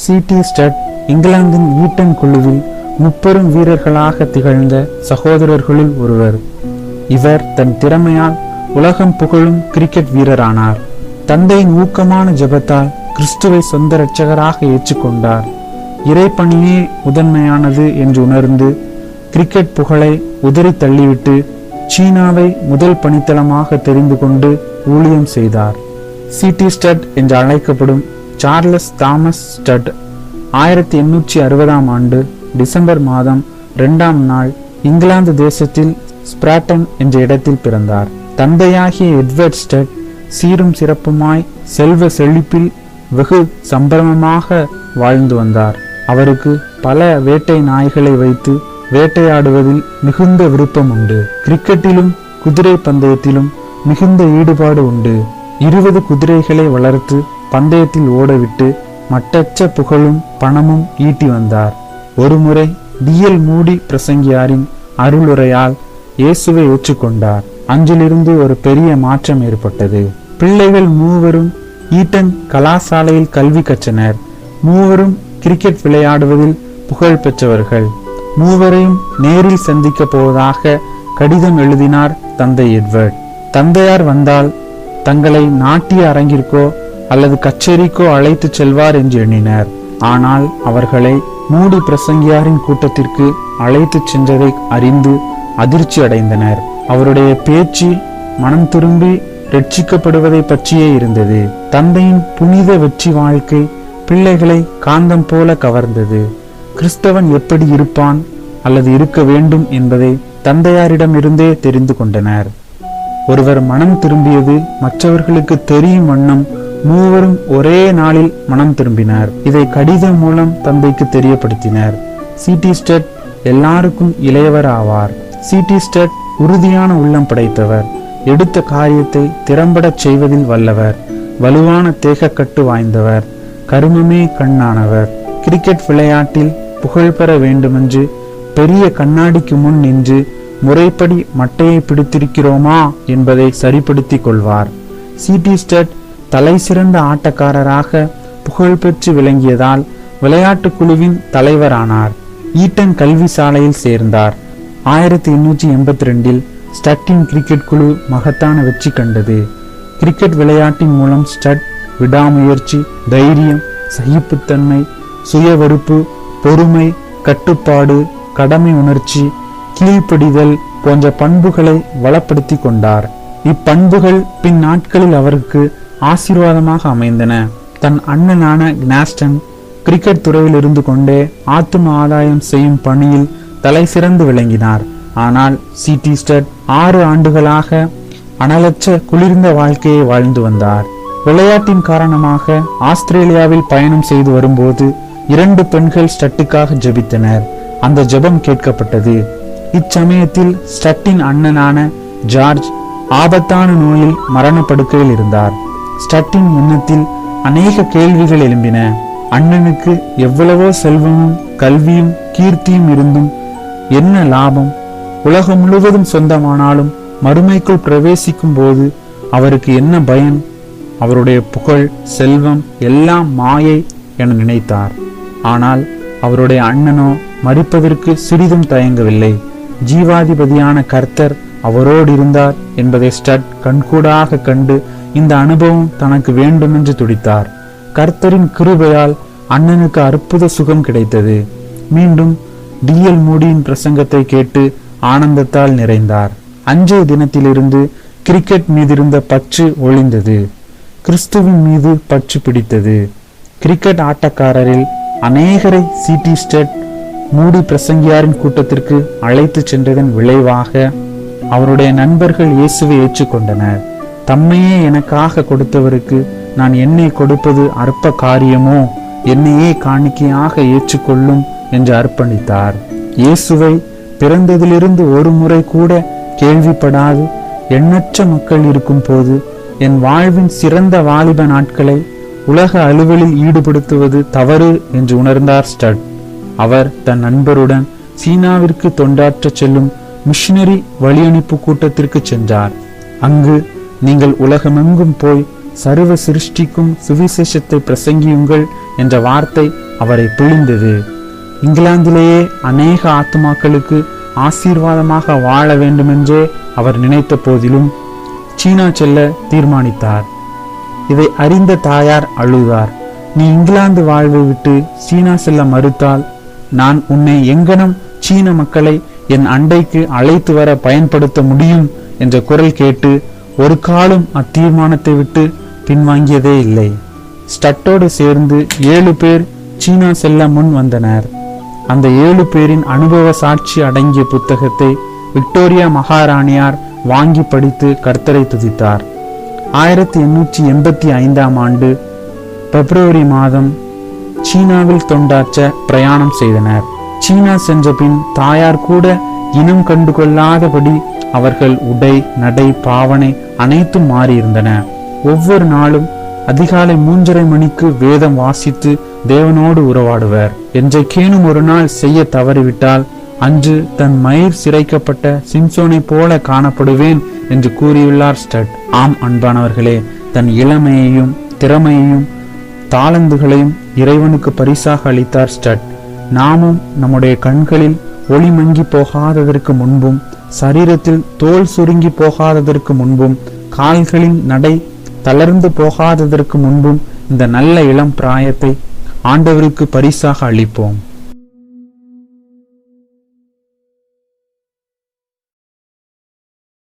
CD stud இங்கிலாந்தின் eaten குழுவில் முப்பெரும் வீரர்களாக திகழ்ந்த சகோதரர்களுள் ஒருவர். இவர் தன் திறமையால் உலகம் புகழும் கிரிக்கெட் வீரரானார். தந்தையின் ஊக்கமான ஜபத்தால் கிறிஸ்துவை சொந்த இரட்சகராக ஏற்றுக்கொண்டார். இறைப்பணியே முதன்மையானது என்று உணர்ந்து கிரிக்கெட் புகழை உதறி தள்ளிவிட்டு சீனாவை முதல் பணித்தளமாக தெரிந்து கொண்டு ஊழியம் செய்தார். சிடி ஸ்டட் என்று அழைக்கப்படும் சார்லஸ் தாமஸ் ஸ்டட் ஆயிரத்தி எண்ணூற்றி அறுபதாம் ஆண்டு டிசம்பர் மாதம் இரண்டாம் நாள் இங்கிலாந்து தேசத்தில் ஸ்பிராட்டன் என்ற இடத்தில் பிறந்தார். தந்தையாகிய எட்வர்ட் ஸ்டட் சீரும் சிறப்புமாய் செல்வ செழிப்பில் வெகு சம்பிரமமாக வாழ்ந்து வந்தார். அவருக்கு பல வேட்டை நாய்களை வைத்து வேட்டையாடுவதில் மிகுந்த விருப்பம் உண்டு. கிரிக்கெட்டிலும் குதிரை பந்தயத்திலும் மிகுந்த ஈடுபாடு உண்டு. இருபது குதிரைகளை வளர்த்து பந்தயத்தில் ஓடவிட்டு மட்டற்ற புகழும் பணமும் ஈட்டி வந்தார். ஒருமுறை டிஎல் மூடி பிரசங்கியாரின் அருளுரையால் இயேசுவை ஏற்றுக்கொண்டார். அஞ்சிலிருந்து ஒரு பெரிய மாற்றம் ஏற்பட்டது. பிள்ளைகள் மூவரும் ஈட்டன் கலாசாலையில் கல்வி கற்றனர். மூவரும் கிரிக்கெட் விளையாடுவதில் புகழ் பெற்றவர்கள். மூவரையும் நேரில் சந்திக்க போவதாக கடிதம் எழுதினார் தந்தை எட்வர்ட். தந்தையார் வந்தால் தங்களை நாட்டிய அரங்கிற்கோ அல்லது கச்சேரிக்கோ அழைத்துச் செல்வார் என்று எண்ணினர். ஆனால் அவர்களை மூடி பிரசங்கியாரின் கூட்டத்திற்கு அழைத்து சென்றதை அறிந்து அதிர்ச்சி அடைந்தனர். அவருடைய பேச்சு மனம் திரும்பி ரட்சிக்கப்படுவதை பற்றியே இருந்தது. தந்தையின் புனித வெற்றி வாழ்க்கை பிள்ளைகளை காந்தம் போல கவர்ந்தது. கிறிஸ்தவன் எப்படி இருப்பான் அல்லது இருக்க வேண்டும் என்பதை தந்தையாரிடமிருந்தே தெரிந்து கொண்டனர். ஒருவர் மனம் திரும்பியது மற்றவர்களுக்கு தெரியும் வண்ணம் மூவரும் ஒரே நாளில் மனம் திரும்பினர். இதை கடிதம் மூலம் தந்தைக்கு தெரியப்படுத்தினர். சிடி ஸ்டெட் எல்லாருக்கும் இளையவர் ஆவார். சிடி ஸ்டெட் உறுதியான உள்ளம் படைத்தவர். எடுத்த காரியத்தை திறம்படச் செய்வதில் வல்லவர். வலுவான தேகக்கட்டு வாய்ந்தவர். கருமமே கண்ணானவர். கிரிக்கெட் விளையாட்டில் புகழ் பெற வேண்டுமென்று பெரிய கண்ணாடிக்கு முன் நின்று முறைப்படி மட்டையை பிடித்திருக்கிறோமா என்பதை சரிப்படுத்திக் கொள்வார். சிடி ஸ்டட் தலை சிறந்த ஆட்டக்காரராக புகழ்பெற்று விளங்கியதால் விளையாட்டு குழுவின் தலைவரானார். ஈட்டன் கல்வி சாலையில் சேர்ந்தார். ஆயிரத்தி எண்ணூற்றி எண்பத்தி ரெண்டில் ஸ்டட்டின் கிரிக்கெட் குழு மகத்தான வெற்றி கண்டது. கிரிக்கெட் விளையாட்டின் மூலம் ஸ்டட் விடாமுயற்சி தைரியம் சகிப்புத்தன்மை சுயவெறுப்பு பொறுமை கட்டுப்பாடு கடமை உணர்ச்சி கீழ்ப்படிதல் போன்ற பண்புகளை வளப்படுத்தி கொண்டார். இப்பண்புகள் பின் நாட்களில் அவருக்கு ஆசீர்வாதமாக அமைந்தன. தன் அண்ணனான கினாஸ்டன் கிரிக்கெட் துறையில் இருந்து கொண்டே ஆத்தும ஆதாயம் செய்யும் பணியில் தலை சிறந்து விளங்கினார். ஆனால் சிடி ஸ்டட் ஆறு ஆண்டுகளாக அனலற்ற குளிர்ந்த வாழ்க்கையை வாழ்ந்து வந்தார். விளையாட்டின் காரணமாக ஆஸ்திரேலியாவில் பயணம் செய்து வரும்போது இரண்டு பெண்கள் ஸ்டட்டுக்காக ஜெபித்தனர். அந்த ஜெபம் கேட்கப்பட்டது. இச்சமயத்தில் ஸ்டட்டின் அண்ணனான ஜார்ஜ் ஆபத்தான நோயில் மரணப்படுக்கையில் இருந்தார். ஸ்டட்டின் எண்ணத்தில் அநேக கேள்விகள் எழும்பின. அண்ணனுக்கு எவ்வளவோ செல்வமும் கல்வியும் கீர்த்தியும் இருந்தும் என்ன லாபம்? உலகம் முழுவதும் சொந்தமானாலும் மறுமைக்குள் பிரவேசிக்கும் போது அவருக்கு என்ன பயன்? அவருடைய புகழ் செல்வம் எல்லாம் மாயை என நினைத்தார். ஆனால் அவருடைய அண்ணனோ மறிப்பதற்கு சிறிதும் தயங்கவில்லை. ஜீவாதிபதியான கர்த்தர் அவரோடு இருந்தார் என்பதை ஸ்டட் கண்கூடாக கண்டு இந்த அனுபவம் தனக்கு வேண்டுமென்று துடித்தார். கர்த்தரின் கிருபையால் அண்ணனுக்கு அற்புத சுகம் கிடைத்தது. மீண்டும் டிஎல் மூடியின் பிரசங்கத்தை கேட்டு ஆனந்தத்தால் நிறைந்தார். அன்றைய தினத்திலிருந்து கிரிக்கெட் மீதிருந்த பற்று ஒளிந்தது. கிறிஸ்துவின் மீது பற்று பிடித்தது. கிரிக்கெட் ஆட்டக்காரரில் அநேகரை சிடி ஸ்டெட் மூடி பிரசங்கியாரின் கூட்டத்திற்கு அழைத்து சென்றதன் விளைவாக அவருடைய நண்பர்கள் இயேசுவை ஏற்றுக்கொண்டனர். தம்மையே எனக்காக கொடுத்தவருக்கு நான் என்னை கொடுப்பது அற்ப காரியமோ? என்னையே காணிக்கையாக ஏற்றுக்கொள்ளும் என்று அர்ப்பணித்தார். இயேசுவை பிறந்ததிலிருந்து ஒரு முறை கூட கேள்விப்படாது. எண்ணற்ற மக்கள் இருக்கும் போது என் வாழ்வின் சிறந்த வாலிப நாட்களை உலக அலுவலில் ஈடுபடுத்துவது தவறு என்று உணர்ந்தார் ஸ்டட். அவர் தன் நண்பருடன் சீனாவிற்கு தொண்டாற்ற செல்லும் மிஷினரி வழியனுப்பு கூட்டத்திற்கு சென்றார். அங்கு நீங்கள் உலகமெங்கும் போய் சர்வ சிருஷ்டிக்கும் சுவிசேஷத்தை பிரசங்கியுங்கள் என்ற வார்த்தை அவரை பிழிந்தது. இங்கிலாந்திலேயே அநேக ஆத்மாக்களுக்கு ஆசீர்வாதமாக வாழ வேண்டுமென்றே அவர் நினைத்த போதிலும் சீனா செல்ல தீர்மானித்தார். இதை அறிந்த தாயார் அழுதார். நீ இங்கிலாந்து வாழ்வை விட்டு சீனா செல்ல மறுத்தால் நான் உன்னை எங்கனம் சீன மக்களை என் அண்டைக்கு அழைத்து வர பயன்படுத்த முடியும் என்ற குரல் கேட்டு ஒரு காலம் அத்தீர்மானத்தை விட்டு பின்வாங்கியதே இல்லை. ஸ்டட்டோடு சேர்ந்து ஏழு பேர் சீனா செல்ல முன் வந்தனர். அந்த ஏழு பேரின் அனுபவ சாட்சி அடங்கிய புத்தகத்தை விக்டோரியா மகாராணியார் வாங்கி படித்து கர்த்தரை துதித்தார். ஆயிரத்தி எண்ணூற்றி எண்பத்தி ஐந்தாம் ஆண்டு பிப்ரவரி மாதம் சீனாவில் தொண்டாற்ற பிரயாணம் செய்தனர். சீனா சென்ற பின் தாயார் கூட இனம் கண்டு கொள்ளாதபடி அவர்கள் உடை நடை பாவனை அனைத்தும் மாறியிருந்தன. ஒவ்வொரு நாளும் அதிகாலை மூன்றரை மணிக்கு வேதம் வாசித்து தேவனோடு உறவாடுவர். என்றைக்கேனும் ஒரு நாள் செய்ய தவறிவிட்டால் அன்று தன் மயிர் சிறைக்கப்பட்ட சிம்சோனை போல காணப்படுவேன் என்று கூறியுள்ளார் ஸ்டட். ஆம் அன்பானவர்களே தன் இளமையையும் திறமையையும் தாளந்துகளையும் இறைவனுக்கு பரிசாக அளித்தார் ஸ்டட். நாமும் நம்முடைய கண்களில் ஒளி மங்கி போகாததற்கு முன்பும் சரீரத்தில் தோல் சுருங்கி போகாததற்கு முன்பும் கால்களின் நடை தளர்ந்து போகாததற்கு முன்பும் இந்த நல்ல இளம் பிராயத்தை ஆண்டவருக்கு பரிசாக அளிப்போம்.